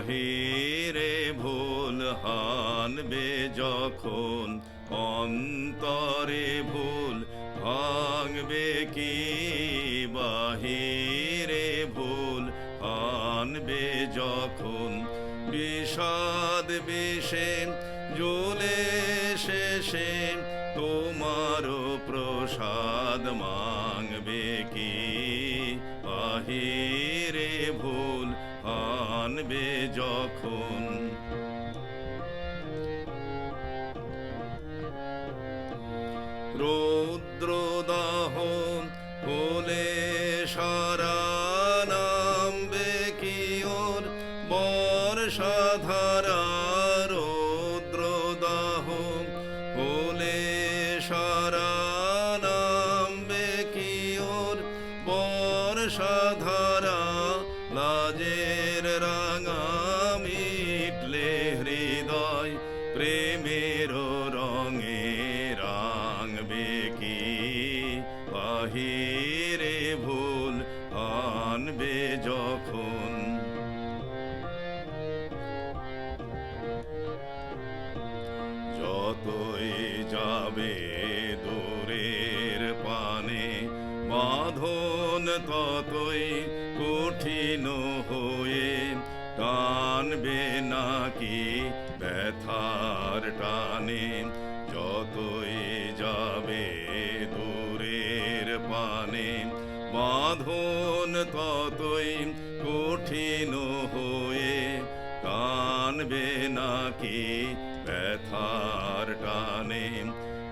বাহিরে ভুল হানবে যখন? অন্তরে ভুল ভাঙবে কি? বাহিরে ভুল হানবে যখন? বিষাদ বিষে জ্বলে শেষে তোমারও প্রসাদ মাংবে কি? বাহিরে ভুল আনবে যখন। রৌদ্রদাহ হলে সারা নামবে কি ওর বর্ষাধারা? রৌদ্রদাহ হলে সারা নামবে কি ওর বর্ষাধারা? লাজের রাঙা মিটলে হৃদয় প্রেমের রঙে রাঙবে কি? বাহিরে ভুল আনবে যখন। যতই যাবে দূরের পানে, বাঁধন ততই টানবে নাকি ব্যথার টানে? যতই যাবে দূরের পানে। বাঁধন ততই কঠিন হয়ে টানবে নাকি ব্যথার টানে।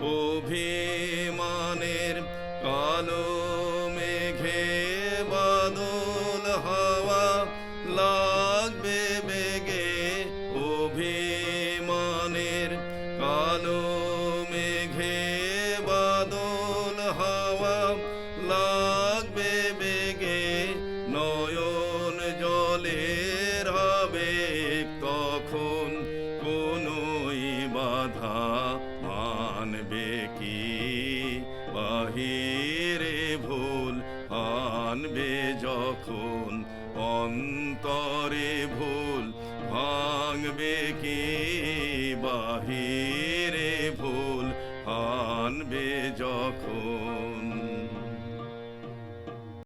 অভিমানের কালো তখন কোনই বাধা মানবে কি? বাহিরে ভুল আনবে যখন, অন্তরে ভুল ভাঙবে কি? বাহিরে ভুল আনবে যখন